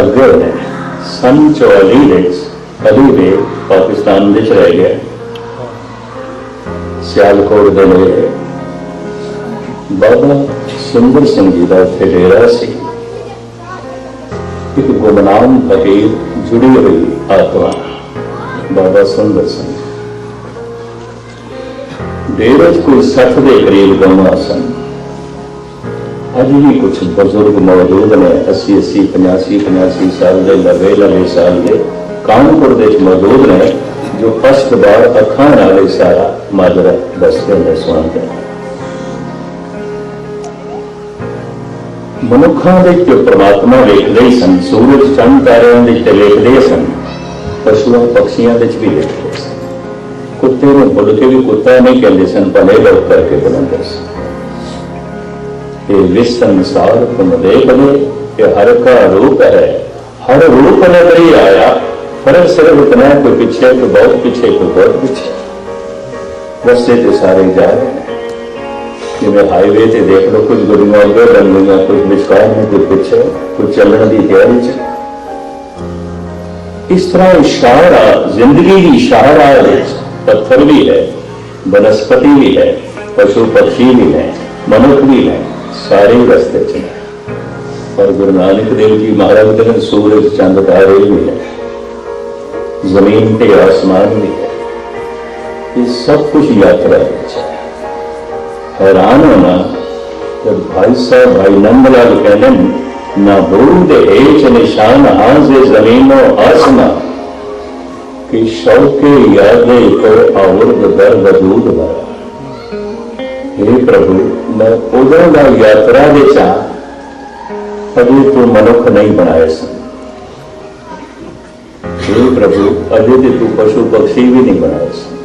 ਅੱਗੇ ਨੇ ਸਨ 44 ਵਿੱਚ ਅਲੀ ਦੇ ਪਾਕਿਸਤਾਨ ਵਿੱਚ ਰਹਿ ਗਿਆ। ਸਿਆਲਕੋਟ ਦੇ ਨੇੜੇ ਬਾਬਾ ਸੁੰਦਰ ਸਿੰਘ ਜੀ ਦਾ ਉੱਥੇ ਡੇਰਾ ਸੀ। ਇੱਕ ਗੁਮਨਾਮ ਫਕੀਰ ਜੁੜੀ ਹੋਈ ਆਤਮਾ, ਬਾਬਾ ਸੁੰਦਰ ਸਿੰਘ। ਡੇਰੇ 'ਚ ਕੋਈ 60 ਦੇ ਕਰੀਬ ਗਵਾਂ ਸਨ। ਅੱਜ ਵੀ ਕੁਝ ਬਜ਼ੁਰਗ ਮੌਜੂਦ ਨੇ 80 80 85 85 ਸਾਲ ਦੇ ਲਵੇ ਲਵੇ ਸਾਲ ਦੇ ਕਾਨਪੁਰ ਦੇ ਮੌਜੂਦ ਨੇ, ਜੋ ਪਸ਼ਤ ਬਾਰ ਅੱਖਾਂ ਨਾਲ ਸਾਰਾ ਮਾਜਰਾ ਦੱਸਦੇ ਨੇ, ਸੁਣਾਉਂਦੇ ਮਨੁੱਖਾਂ ਦੇ ਜੋ ਪ੍ਰਮਾਤਮਾ ਵੇਖਦੇ ਹੀ ਸਨ, ਸੂਰਜ ਚੰਦ ਤਾਰਿਆਂ ਦੇ ਤੇ ਵੇਖਦੇ ਸਨ, ਪਸ਼ੂਆਂ ਪਕਸ਼ੀਆਂ ਦੇ ਚ ਵੀ ਵੇਖਦੇ ਸਨ। ਕੁੱਤੇ ਨੂੰ ਬੁੱਲ ਕੇ ਵੀ ਕੁੱਤਾ ਨਹੀਂ ਕਹਿੰਦੇ ਸਨ, ਭਲੇ ਲੋਕ ਕਰਕੇ ਬੁਲਾਉਂਦੇ कि विश्व संसार तुम दे बने कि हर का रूप है। हर रूप नगरी आया पर सिर्फ़ इतना कोई पीछे तो बहुत पीछे तो बहुत पीछे। बस ये तो सारे जा रहे जिन्हें हाईवे से देख लो, कुछ गुरुमार्ग बन गई कुछ विस्कार में, कुछ पीछे, कुछ चलने की तैयारी च इस तरह इशारा, ज़िंदगी की इशारा पत्थर भी है, वनस्पति भी है, पशु पक्षी भी है मनुष्य भी है। सारे रास्ते अच्छे हैं। और गुरु नानक देव जी महाराज के दिन सूरज चंद तारे भी है। ज़मीन पे आसमान भी है। ये सब कुछ यात्रा है। हैरान होना जब भाई साहब, भाई नंदलाल कहने, ना बूंद एच निशान हाज जमीनो आसमा कि शौके याद को तो और दर वजूद भरा। हे प्रभु मैं उदों ਦਾ ਯਾਤਰਾ ਦੇ ਚਾਹ ਅਜੇ ਤੂੰ ਮਨੁੱਖ ਨਹੀਂ ਬਣਾਏ ਸਨ हे ਪ੍ਰਭੂ ਅਜੇ ਤੇ ਤੂੰ ਪਸ਼ੂ ਪਕਸ਼ੀ ਵੀ ਨਹੀਂ ਬਣਾਏ ਸਨ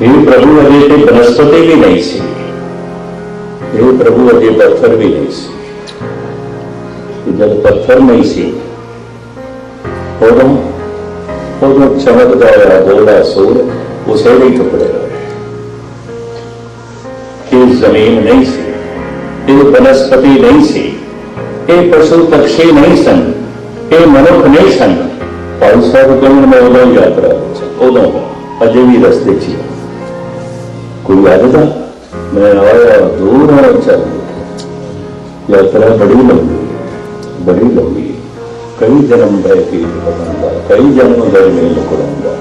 हे प्रभु अजय ते बनस्पति भी नहीं सी हे प्रभु अजय पत्थर भी नहीं सी कि जब पत्थर नहीं सी उदों उदों चमकदा होया गोला सूर उसे भी ज़मीन नहीं सी इन वनस्पति नहीं सी, ए पशु पक्षी नहीं सन, ए मनुख नहीं सन पर सब गुण में उदो यात्रा उदो अजे भी रस्ते ची कोई याद था? मैं आया, दूर हो, चल। यात्रा बड़ी लंबी बड़ी लंबी। कई जन्म भय की कई जन्म भय में मुकुरूँगा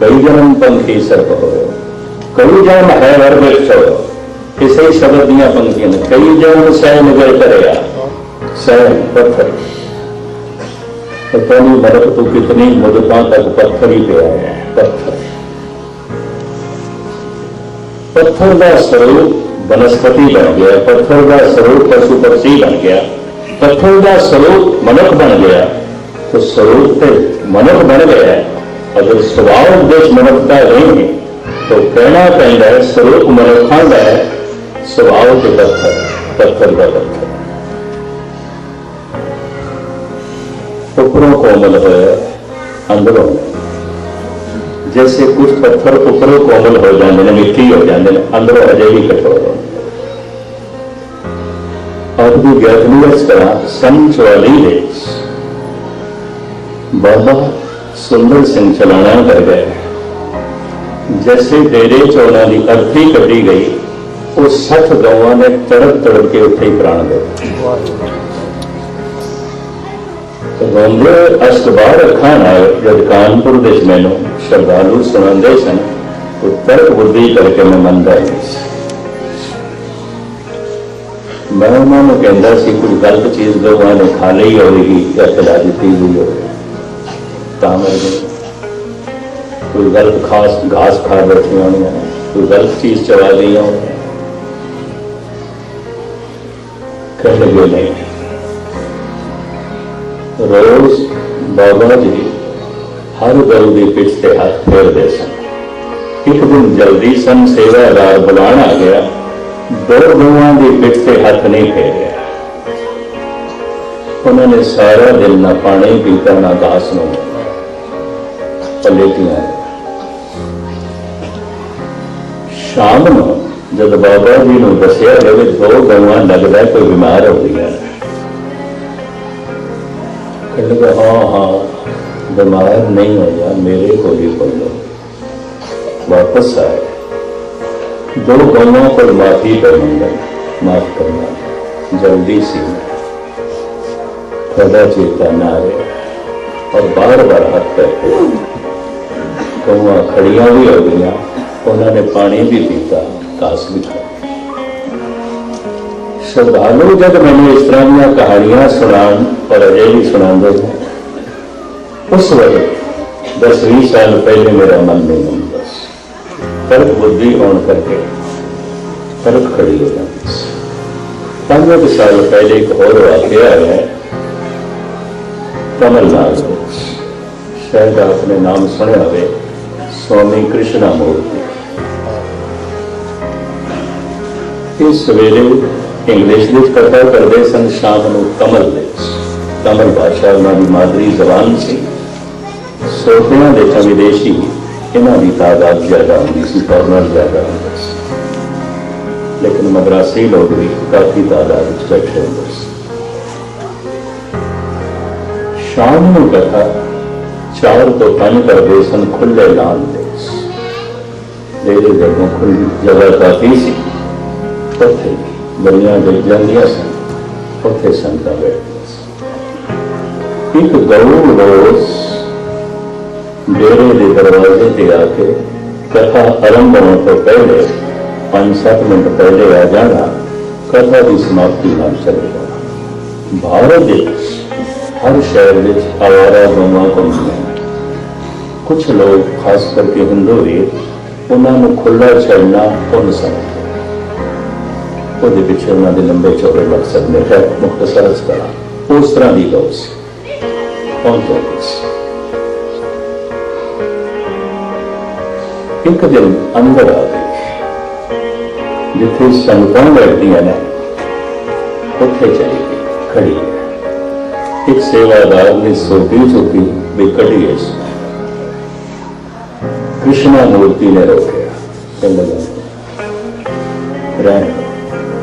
कई जन्म पंखी सर पकड़ो कई जन्म है वर्ग छोड़ो इसे ही शब्द दिया पंक्तियां ने कई जन्म सह नगर करेगा सह पत्थर पता नहीं मरक तो कितनी मुदता तक पत्थर ही पे आया है पत्थर ਪੱਥਰ ਦਾ ਸਰੂਪ ਬਨਸਪਤੀ ਬਣ ਗਿਆ ਪੱਥਰ ਦਾ ਸਰੂਪ ਪਸ਼ੂ ਪਕਸ਼ੀ ਬਣ ਗਿਆ ਪੱਥਰ ਦਾ ਸਰੂਪ ਮਨੁੱਖ ਬਣ ਗਿਆ तो स्वरूप ਤੇ ਮਨੁੱਖ ਬਣ ਗਿਆ ਅਗਰ ਸੁਭਾਅ ਉਦੇਸ਼ ਮਨੁੱਖਤਾ ਨਹੀਂ ਹੈ तो ਕਹਿਣਾ ਪੈਂਦਾ ਹੈ ਸਰੂਪ ਮਨੁੱਖਾਂ स्वभाव के पत्थर पत्थर का पत्थर उपरों कोमल हो अंदरों में। जैसे कुछ पत्थर उपरों कोमल हो जाने ने मिट्टी हो जाने ने अंदरों अजय ही कठोर। हो ಅದು ವ್ಯಥನೀಯಸ್ಕರ संचलित बहुत सुंदर संचलाना कर गए। जैसे डेरे चौनाली अर्थी कटी गई ਉਹ 60 ਗਊਆਂ ਨੇ ਤੜਪ ਤੜਪ ਕੇ ਉੱਥੇ ਹੀ ਪ੍ਰਾਣ ਦੇ ਰੋਂਦੇ ਅਸ਼ਤਬਾਰ ਅੱਖਾਂ ਨਾਲ ਜਦ ਕਾਨਪੁਰ ਦੇ ਮੈਨੂੰ ਸ਼ਰਧਾਲੂ ਸੁਣਾਉਂਦੇ ਸਨ, ਉਹ ਤਰਕ ਬੁੱਧੀ ਕਰਕੇ ਮੈਂ ਮੰਨਦਾ ਹੀ ਮੈਂ ਉਹਨਾਂ ਨੂੰ ਕਹਿੰਦਾ ਸੀ, ਕੋਈ ਗਲਤ ਚੀਜ਼ ਲੋਕਾਂ ਨੇ ਖਾ ਲਈ ਹੋਵੇਗੀ ਜਾਂ ਖਿਲਾ ਦਿੱਤੀ ਹੋਈ ਹੋਵੇ ਤਾਂ ਮਰ ਕੋਈ ਗਲਤ ਖਾਸ ਘਾਸ ਖਾ ਬੈਠੀਆਂ ਹੋਣੀਆਂ ਕੋਈ ਗਲਤ ਚੀਜ਼ ਚਵਾ ਲਈ ਹੋਣੀ ਕਹਿ ਨਹੀਂ ਰੋਜ਼ ਬਾਬਾ ਜੀ ਹਰ ਗਊ ਦੀ ਪਿੱਠ ਹੱਥ ਫੇਰਦੇ ਸਨ। ਇੱਕ ਦਿਨ ਜਲਦੀ ਸਨ ਸੇਵਾਦਾਰ ਬੁਲਾਣ ਆ ਗਿਆ। ਦੋ ਗਊਆਂ ਦੀ ਪਿੱਠ ਤੇ ਹੱਥ ਨਹੀਂ ਫੇਰਿਆ। ਉਹਨਾਂ ਨੇ ਸਾਰਾ ਦਿਨ ਨਾ ਪਾਣੀ ਪੀਤਾ, ਨਾ ਦਾਸ ਨੂੰ ਪਲੇਟੀਆਂ ਸ਼ਾਮ ਨੂੰ ਜਦ ਬਾਬਾ ਜੀ ਨੂੰ ਦੱਸਿਆ ਲਵੇ ਦੋ ਗਵਾਂ ਲੱਗਦਾ ਕੋਈ ਬਿਮਾਰ ਹੋ ਗਿਆ ਕਹਿੰਦਾ ਹਾਂ ਹਾਂ, ਬਿਮਾਰ ਨਹੀਂ ਹੋਇਆ ਮੇਰੇ ਕੋਲ ਹੀ ਪੜੋ ਵਾਪਸ ਆਏ। ਦੋ ਗਵਾਂ ਪਰ ਮਾਫੀ ਕਰ ਮੰਗਾ ਮਾਫ ਕਰਨਾ, ਜਲਦੀ ਸੀ। ਕਦਾ ਚੇਤਾ ਨਾ ਆਏ, ਔਰ ਬਾਰ ਬਾਰ ਹੱਥ ਪੈਰ ਗਵਾਂ ਖੜੀਆਂ ਵੀ ਹੋ ਗਈਆਂ, ਉਹਨਾਂ ਨੇ ਪਾਣੀ ਵੀ ਪੀਤਾ। ਕਾਸਮੀ ਸਰਦਾਲੂ ਜਦ ਮੈਨੂੰ ਇਸ ਤਰ੍ਹਾਂ ਦੀਆਂ ਕਹਾਣੀਆਂ ਸੁਣਾਉਣ, ਪਰ ਅਜੇ ਵੀ ਸੁਣਾਉਂਦੇ ਨੇ। ਉਸ ਵੇਲੇ 10-20 ਸਾਲ ਪਹਿਲੇ ਮੇਰਾ ਮਨ ਨਹੀਂ ਹੁੰਦਾ ਪਰ ਬੁੱਧੀ ਹੋਣ ਕਰਕੇ ਫ਼ਰਕ ਖੜੀ ਹੋ ਜਾਂਦੀ ਪੰਜ ਸਾਲ ਪਹਿਲੇ ਇੱਕ ਹੋਰ ਵਾਕਿਆ ਹੈ ਕਮਲ ਨਾਥ ਸ਼ਾਇਦ ਆਪਨੇ ਨਾਮ ਸੁਣਿਆ ਹੋਵੇ, ਸਵਾਮੀ ਕ੍ਰਿਸ਼ਨਾ ਮੂਰਤੀ। ਇਸ ਸਵੇਰੇ ਇੰਗਲਿਸ਼ ਵਿੱਚ ਕਥਾ ਕਰਦੇ ਸਨ, ਸ਼ਾਮ ਨੂੰ ਕਮਲ ਵਿੱਚ ਕਮਲ ਭਾਸ਼ਾ ਉਹਨਾਂ ਦੀ ਮਾਦਰੀ ਜ਼ਬਾਨ ਸੀ। ਸੋਫਿਆਂ ਦੇ ਚ ਵਿਦੇਸ਼ੀ, ਇਹਨਾਂ ਦੀ ਤਾਦਾਦ ਜ਼ਿਆਦਾ ਹੁੰਦੀ ਸੀ ਫੋਰਨਰ ਜ਼ਿਆਦਾ ਹੁੰਦੇ ਸੀ। ਲੇਕਿਨ ਮਦਰਾਸੀ ਲੋਕ ਵੀ ਕਾਫੀ ਤਾਦਾਦ ਵਿੱਚ ਬੈਠੇ ਹੁੰਦੇ ਸੀ। ਸ਼ਾਮ ਨੂੰ ਕਥਾ ਚਾਰ ਤੋਂ ਪੰਜ ਕਰਦੇ ਸਨ ਖੁੱਲੇ ਲਾਲ ਦੇ। ਦੇਰੇ ਜਦੋਂ ਖੁੱਲੀ ਜਗ੍ਹਾ ਕਾਫੀ ਸੀ। ਉੱਥੇ ਦੁਨੀਆ ਦੇ ਜਾਂਦੀਆਂ ਸਨ, ਉੱਥੇ ਸੰਤਾਂ ਬੈਠਦੀਆਂ ਸੀ ਇੱਕ ਗਊ ਰੋਜ਼ ਡੇਰੇ ਦੇ ਦਰਵਾਜ਼ੇ ਤੇ ਆ ਕੇ ਕਥਾ ਆਰੰਭ ਹੋਣ ਤੋਂ ਪਹਿਲੇ 5-7 ਮਿੰਟ ਪਹਿਲੇ ਆ ਜਾਣਾ, ਕਥਾ ਦੀ ਸਮਾਪਤੀ ਨਾਲ ਚਲੇ ਜਾਣਾ। ਭਾਰਤ ਦੇ ਹਰ ਸ਼ਹਿਰ ਵਿੱਚ ਆਵਾਰਾ ਗਊਆਂ ਘੁੰਮਦੀਆਂ ਕੁਝ ਲੋਕ, ਖਾਸ ਕਰਕੇ ਹਿੰਦੂ ਵੀ ਉਹਨਾਂ ਨੂੰ ਖੁੱਲਾ ਛੱਡਣਾ ਪੁੰਨ ਸਮਝਦੇ ਉਹਦੇ ਪਿੱਛੇ ਉਹਨਾਂ ਦੇ ਲੰਬੇ ਚੌੜੇ ਮਕਸਦ ਨੇ ਹੈ ਮੁਖਤਸਰ ਕਰਾ ਉਸ ਤਰ੍ਹਾਂ ਦੀ ਗਊ ਸੀ। ਕੌਣ ਕਹਿੰਦੇ ਸੀ। ਇੱਕ ਦਿਨ ਅੰਦਰ ਆ ਗਈ। ਜਿੱਥੇ ਸੰਗਤਾਂ ਬੈਠਦੀਆਂ ਨੇ, ਉੱਥੇ ਚਲੀ ਗਈ, ਖੜੀ ਇੱਕ ਸੇਵਾਦਾਰ ਨੇ ਸੋਟੀ ਚੁੱਕੀ ਵੀ ਕੱਢੀ ਇਸ ਕ੍ਰਿਸ਼ਨਾ ਮੂਰਤੀ ਨੇ ਰੋਕਿਆ। ਕਹਿੰਦਾ, ਰਹਿਣ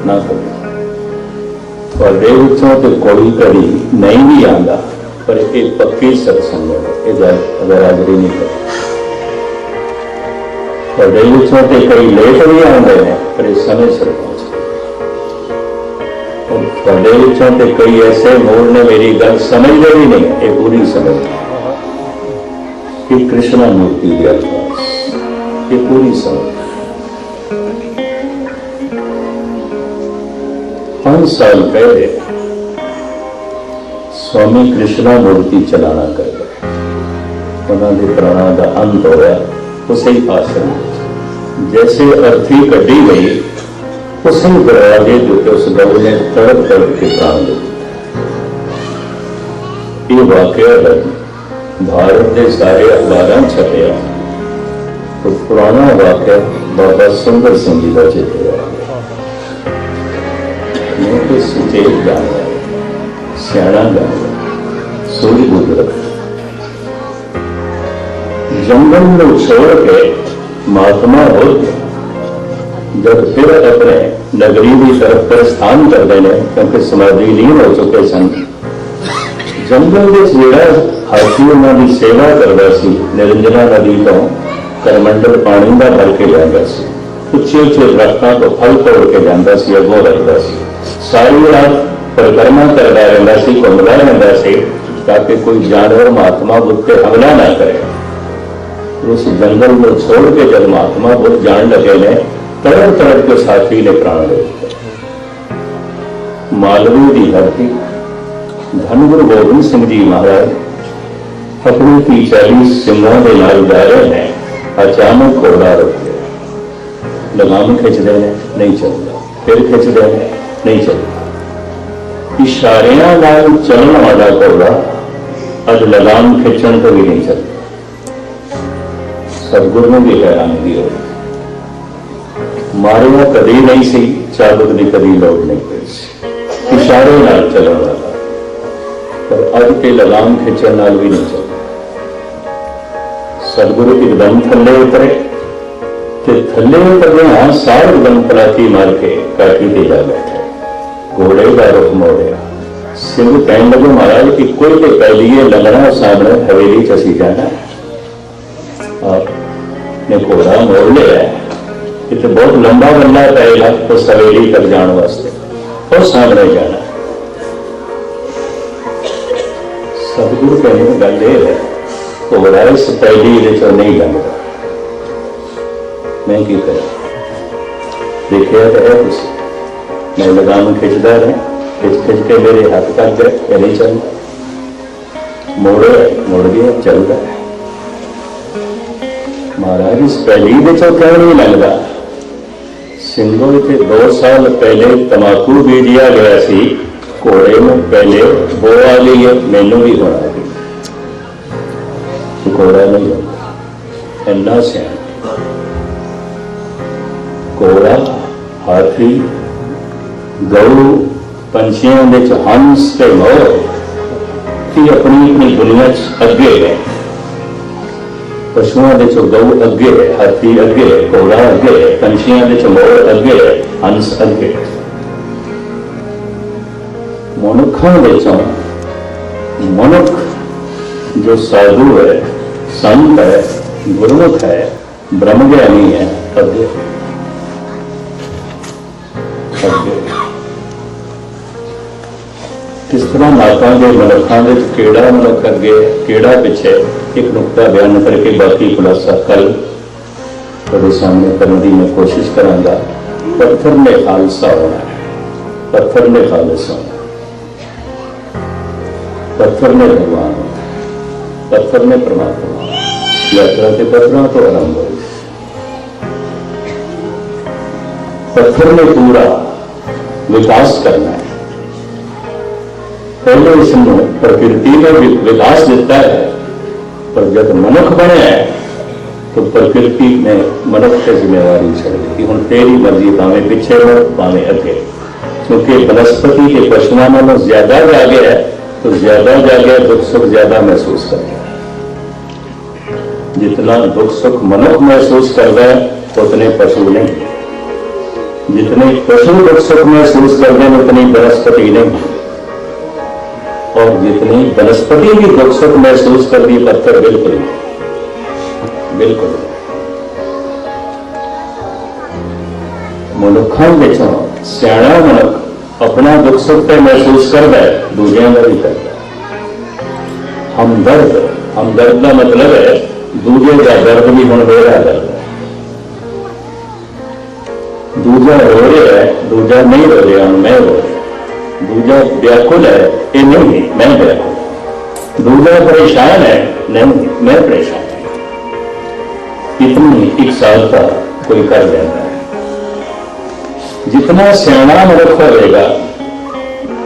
ना सके और રેવચો તે કોળી કડી નહીં બી આંદા પર એ પક્કી સત્સંગ એ હાજરીની કરે और રેવચો તે કઈ લેટ બી पर समय પહોંચે पढ़े कई ऐसे मोर ने मेरी गल समझ गई नहीं ये पूरी समझ कि कृष्णा मूर्ति गल ये पूरी समझ पांच साल पहले स्वामी कृष्णा मूर्ति चलाना कर गए उन्होंने प्राणा का अंत होया उसे ही आश्रम ਵਿੱਚ। जैसे अर्थी कटी गई उसी दरवाजे के ऊपर उस गौ ने तड़प तड़प के प्राण दे दिए। ये वाकया है भारत के सारे अखबार छपया तो पुराना वाकया बाबा सुंदर सिंह जी का चित्र है ਮੈਂ ਤੇ ਸੁਚੇਤ ਜਾਣਦਾ ਸਿਆਣਾ ਜਾਣਦਾ ਸੋਈ ਬੁੱਧ ਜੰਗਲ ਨੂੰ ਛੋੜ ਕੇ ਮਹਾਤਮਾ ਬੁੱਧ ਜਦ ਫਿਰ ਆਪਣੇ ਨਗਰੀ ਦੀ ਤਰਫ ਪ੍ਰਸਥਾਨ ਕਰਦੇ ਨੇ ਕਿਉਂਕਿ ਸਮਾਧੀ ਲੀਨ ਹੋ ਚੁੱਕੇ ਸਨ ਜੰਗਲ ਵਿੱਚ ਜਿਹੜਾ ਹਾਥੀ ਉਹਨਾਂ ਦੀ ਸੇਵਾ ਕਰਦਾ ਸੀ ਨਿਰੰਜਨਾ ਨਦੀ ਤੋਂ ਕਰਮੰਡਲ ਪਾਣੀ ਦਾ ਭਰ ਕੇ ਲਿਆਂਦਾ ਸੀ ਉੱਚੇ ਉੱਚੇ ਦਰਖਤਾਂ ਤੋਂ ਫਲ ਤੋੜ ਕੇ ਜਾਂਦਾ ਸੀ ਅੱਗੋਂ ਰੱਖਦਾ ਸੀ परिक्रमा कर रहा है वैसे को मिला मिला से ताकि कोई जानवर महात्मा बुद्ध पे हमला ना करे उस जंगल को छोड़ के जब महात्मा बुद्ध जान लगे ने तरह तरह के साथी ने प्राण ले मालवी की धरती धन गुरु गोबिंद सिंह जी महाराज अपने की चाली सिंह के नाल जा रहे हैं अचानक घोड़ा रुक गया लगाम खिंच रहे हैं नहीं चलता फिर खिंच रहे हैं। ਨਹੀਂ ਚੱਲਦਾ ਇਸ਼ਾਰਿਆਂ ਨਾਲ ਚੱਲਣ ਵਾਲਾ ਘੋੜਾ ਅੱਜ ਲਗਾਮ ਖਿੱਚਣ ਤੋਂ ਵੀ ਨਹੀਂ ਚੱਲਦਾ ਸਤਿਗੁਰੂ ਨੂੰ ਵੀ ਹੈਰਾਨਗੀ ਹੋਈ ਮਾਰਿਆ ਕਦੀ ਨਹੀਂ ਸੀ ਚਾਬਕ ਦੀ ਕਦੀ ਲੋੜ ਨਹੀਂ ਪਈ ਸੀ ਇਸ਼ਾਰੇ ਨਾਲ ਚੱਲਣ ਵਾਲਾ ਪਰ ਅੱਜ ਤੇ ਲਗਾਮ ਖਿੱਚਣ ਨਾਲ ਵੀ ਨਹੀਂ ਚੱਲਦਾ ਸਤਿਗੁਰੂ ਇੱਕਦਮ ਥੱਲੇ ਉਤਰੇ ਤੇ ਥੱਲੇ ਉਤਰਦੇ ਹਾਂ ਸਾਰ ਇੱਕਦਮ ਪਲਾਤੀ ਮਾਰ ਕੇ ਕਾਠੀ ਤੇ ਜਾ ਬੈਠੇ ਘੋੜੇ ਦਾ ਰੁਖ ਮੋੜਿਆ। ਸਿੰਘ ਕਹਿਣ ਲੱਗੇ, ਮਹਾਰਾਜ ਕਿ ਕੋਈ ਤੇ ਪਹਿਲੀਏ ਲੱਗਣਾ ਸਾਹਮਣੇ ਹਵੇਲੀ ਚ ਅਸੀਂ ਜਾਣਾ। ਆਪ ਨੇ ਕੋੜਾ ਮੋੜ ਲਿਆ। ਕਿ ਬਹੁਤ ਲੰਬਾ ਬੰਨਾ ਪਏਗਾ ਉਸ ਹਵੇਲੀ ਤੱਕ ਜਾਣ ਵਾਸਤੇ। ਉਹ ਸਾਹਮਣੇ ਜਾਣਾ। ਸਤਿਗੁਰੂ ਕਹਿੰਦੇ, ਗੱਲ ਇਹ ਹੈ ਕੋੜਾ ਇਸ ਪਹਿਲੀ ਦੇ ਚੋਂ ਨਹੀਂ ਲੰਘਦਾ। ਮੈਂ ਕੀ ਕਰਾਂ? ਦੇਖਿਆ ਤਾਂ ਹੈ ਤੁਸੀਂ ਮੈਂ ਲਗਾਮ ਖਿੱਚਦਾ ਰਿਹਾ। ਖਿੱਚ ਖਿੱਚ ਕੇ ਮੇਰੇ ਹੱਥ ਤੱਕ ਗਏ ਇਹ ਨਹੀਂ ਚੱਲਦਾ ਮੋੜ ਮੁੜ ਗਿਆ ਚੱਲਦਾ। ਹੈ। ਮਹਾਰਾਜ ਇਸ ਪਹਿਲੀ ਦੇ ਚੋਂ ਕਿਉਂ ਨਹੀਂ ਲੱਗਦਾ ਸਿੰਘੋ ਤੇ 2 ਸਾਲ ਪਹਿਲੇ ਤਮਾਕੂ ਬੀਜਿਆ ਗਿਆ ਸੀ। ਘੋੜੇ ਨੂੰ ਪਹਿਲੇ ਬੋ ਆ ਗਈ ਹੈ, ਮੈਨੂੰ ਵੀ ਹੋਣਾ ਹੈ ਘੋੜਾ ਨਹੀਂ ਹੁੰਦਾ ਇੰਨਾ ਸਿਆਣਾ। ਕੋੜਾ ਹਾਥੀ ਗਊ ਪੰਛੀਆਂ ਦੇ ਚ ਹੰਸ ਤੇ ਮੋਰ ਕੀ ਆਪਣੀ ਆਪਣੀ ਦੁਨੀਆ ਚ ਅੱਗੇ ਹੈ ਪਸ਼ੂਆਂ ਦੇ ਚ ਗਊ ਅੱਗੇ ਹੈ ਹਾਥੀ ਅੱਗੇ ਹੈ ਕੋੜਾ ਅੱਗੇ ਹੈ ਪੰਛੀਆਂ ਦੇ ਚ ਮੋਰ ਅੱਗੇ ਹੈ ਹੰਸ ਅੱਗੇ ਹੈ ਮਨੁੱਖਾਂ ਦੇ ਚ ਮਨੁੱਖ ਜੋ ਸਾਧੂ ਹੈ ਸੰਤ ਹੈ ਗੁਰਮੁਖ ਹੈ ਬ੍ਰਹਮ ਗਿਆਨੀ ਹੈ ਅੱਗੇ ਅੱਗੇ ਤਰ੍ਹਾਂ ਮਾਤਾ ਦੇ ਮਨੁੱਖਾਂ ਦੇ ਵਿੱਚ ਕਿਹੜਾ ਮਨੁੱਖ ਅੱਗੇ ਹੈ, ਕਿਹੜਾ ਪਿੱਛੇ ਇੱਕ ਨੁਕਤਾ ਬਿਆਨ ਕਰਕੇ ਬਾਕੀ ਖੁਲਾਸਾ ਕੱਲ ਤੁਹਾਡੇ ਸਾਹਮਣੇ ਕਰਨ ਦੀ ਮੈਂ ਕੋਸ਼ਿਸ਼ ਕਰਾਂਗਾ ਪੱਥਰ ਨੇ ਖਾਲਸਾ ਹੋਣਾ ਹੈ ਪੱਥਰ ਨੇ ਖਾਲਸਾ ਹੋਣਾ ਹੈ। ਪੱਥਰ ਨੇ ਭਗਵਾਨ ਹੋਣਾ ਹੈ। ਪੱਥਰ ਨੇ ਪ੍ਰਮਾਤਮਾ ਹੋਣਾ ਹੈ। ਯਾਤਰਾ ਤੇ ਪੱਥਰਾਂ ਤੋਂ ਆਰੰਭ ਹੋਈ पहले इसमें प्रकृति में विकास देता है। पर जब मनुख बने तो प्रकृति में मनुख की जिम्मेवारी छी हूँ तेरी मर्ज़ी भावे पीछे हो भावे अगे क्योंकि वनस्पति के पशुमान में ज़्यादा जागे है तो ज़्यादा जागे, दुख सुख ज़्यादा महसूस करते हैं। जितना दुख सुख मनुख महसूस कर रहे उतने पशु नहीं। जितने पशु दुख सुख महसूस कर रहे उतनी वनस्पति नहीं। और जितनी वनस्पति भी दुख सुख महसूस करती है पत्थर बिल्कुल नहीं बिल्कुल नहीं। ਮਨੁੱਖਾਂ ਵਿੱਚੋਂ ਸਿਆਣਾ ਮਨੁੱਖ ਆਪਣਾ ਦੁੱਖ ਸੁੱਖ ਤੇ ਮਹਿਸੂਸ ਕਰਦਾ ਹੈ ਦੂਜਿਆਂ ਦਾ ਵੀ ਕਰਦਾ ਹੈ ਹਮਦਰਦ ਹਮਦਰਦ ਦਾ ਮਤਲਬ ਹੈ ਦੂਜੇ ਦਾ ਦਰਦ ਵੀ ਹੁਣ ਮੇਰਾ ਦਰਦ ਹੈ ਦੂਜਾ ਰੋ ਰਿਹਾ ਹੈ ਦੂਜਾ ਨਹੀਂ ਰੋ ਰਿਹਾ ਹੁਣ ਮੈਂ ਰੋ ਰਿਹਾ दूजा व्याकुल है ये नहीं है, मैं व्याकुल दूजा परेशान है, नहीं, मैं परेशान इतनी एक साल का कोई कर लेता है। जितना सियाणा मनुख करेगा,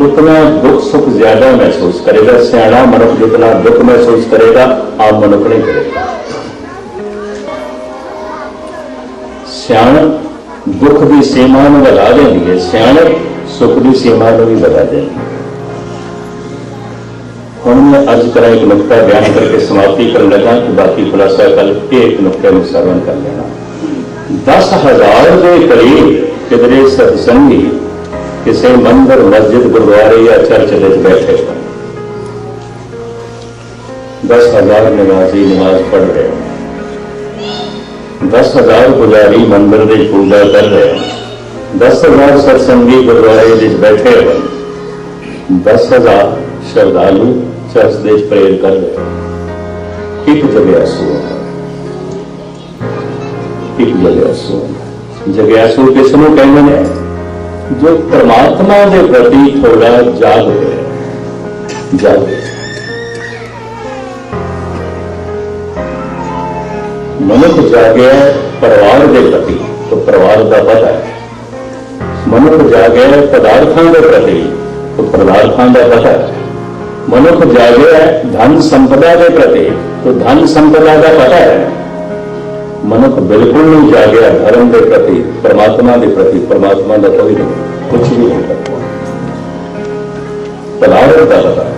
उतना दुख सुख ज़्यादा महसूस करेगा। सियाणा मनुख जितना दुख महसूस करेगा आम मनुख नहीं करेगा। सियाण दुख की सीमा में लगा देंगे। सियाणे सो पुलिस ये मान भी बता देगी हमने अर्ज़ करा एक नुकता बयान करके समाप्ति कर लगा कि बाकी खुलासा कल के एक नुकते में श्रवण कर लेना। दस हज़ार के करीब किधरे सत्संगी किसी मंदिर, मस्जिद, गुरुद्वारे या चर्च में बैठे हैं। दस हज़ार निवासी नमाज़ पढ़ रहे हैं। दस हज़ार पुजारी मंदिर में पूजा कर रहे हैं। दस हज़ार सत्संगी गुरुद्वारे बैठे हुए दस हज़ार श्रद्धालु चर्च देश प्रेर कर रहे एक जगह एक जगयासु कहने जो परमात्मा के प्रति थोड़ा जाग गया जाग जागया परिवार के प्रति तो परिवार का पता है। ਮਨੁੱਖ ਜਾਗਿਆ ਪਦਾਰਥਾਂ ਦੇ ਪ੍ਰਤੀ ਤਾਂ ਪਦਾਰਥਾਂ ਦਾ ਪਤਾ ਹੈ। ਮਨੁੱਖ ਜਾਗਿਆ ਧਨ ਸੰਪਦਾ ਦੇ ਪ੍ਰਤੀ ਤਾਂ ਧਨ ਸੰਪਦਾ ਦਾ ਪਤਾ ਹੈ। ਮਨੁੱਖ ਬਿਲਕੁਲ ਨਹੀਂ ਜਾਗਿਆ ਧਰਮ ਦੇ ਪ੍ਰਤੀ, ਪਰਮਾਤਮਾ ਦੇ ਪ੍ਰਤੀ, ਪਰਮਾਤਮਾ ਦਾ ਕੋਈ ਨਹੀਂ ਕੁਝ ਨਹੀਂ ਕਰਦਾ। ਪਦਾਰਥ ਦਾ ਪਤਾ ਹੈ।